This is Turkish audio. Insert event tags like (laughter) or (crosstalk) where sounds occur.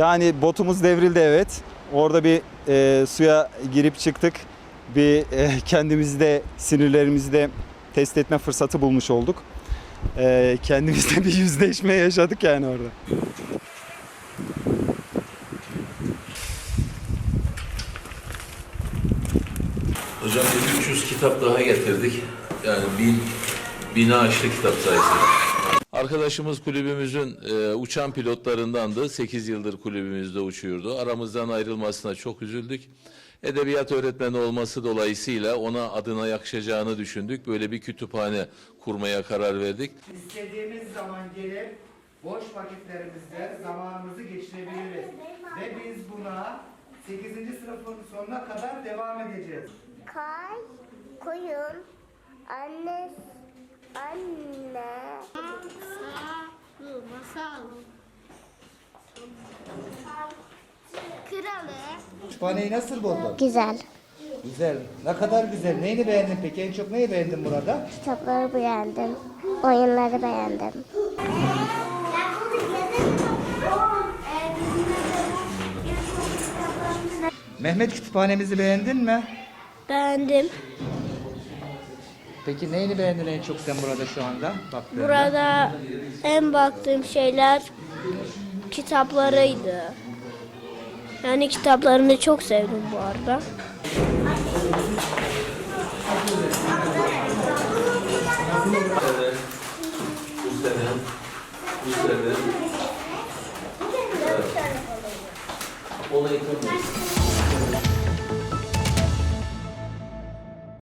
Yani botumuz devrildi evet. Orada bir e, suya girip çıktık. Bir e, (laughs) kendimizi de sinirlerimizi de test etme fırsatı bulmuş olduk. E, kendimizle bir yüzleşme yaşadık yani orada. Hocam bir 300 kitap daha getirdik. Yani bin, bini aştı kitap sayısı. Arkadaşımız kulübümüzün e, uçan pilotlarındandı. 8 yıldır kulübümüzde uçuyordu. Aramızdan ayrılmasına çok üzüldük. Edebiyat öğretmeni olması dolayısıyla ona adına yakışacağını düşündük. Böyle bir kütüphane kurmaya karar verdik. İstediğimiz zaman gelip boş vakitlerimizde zamanımızı geçirebiliriz. Ve biz buna 8. sınıfın sonuna kadar devam edeceğiz. Kay, koyun, anne, Kralı. Kütüphaneyi nasıl buldun? Güzel. Güzel. Ne kadar güzel. Neyini beğendin peki? En çok neyi beğendin burada? Kitapları beğendim. Oyunları beğendim. Mehmet kütüphanemizi beğendin mi? Beğendim. Peki neyini beğendin en çok sen burada şu anda? Baktığında? Burada en baktığım şeyler kitaplarıydı. Yani kitaplarını çok sevdim bu arada. Bu sene,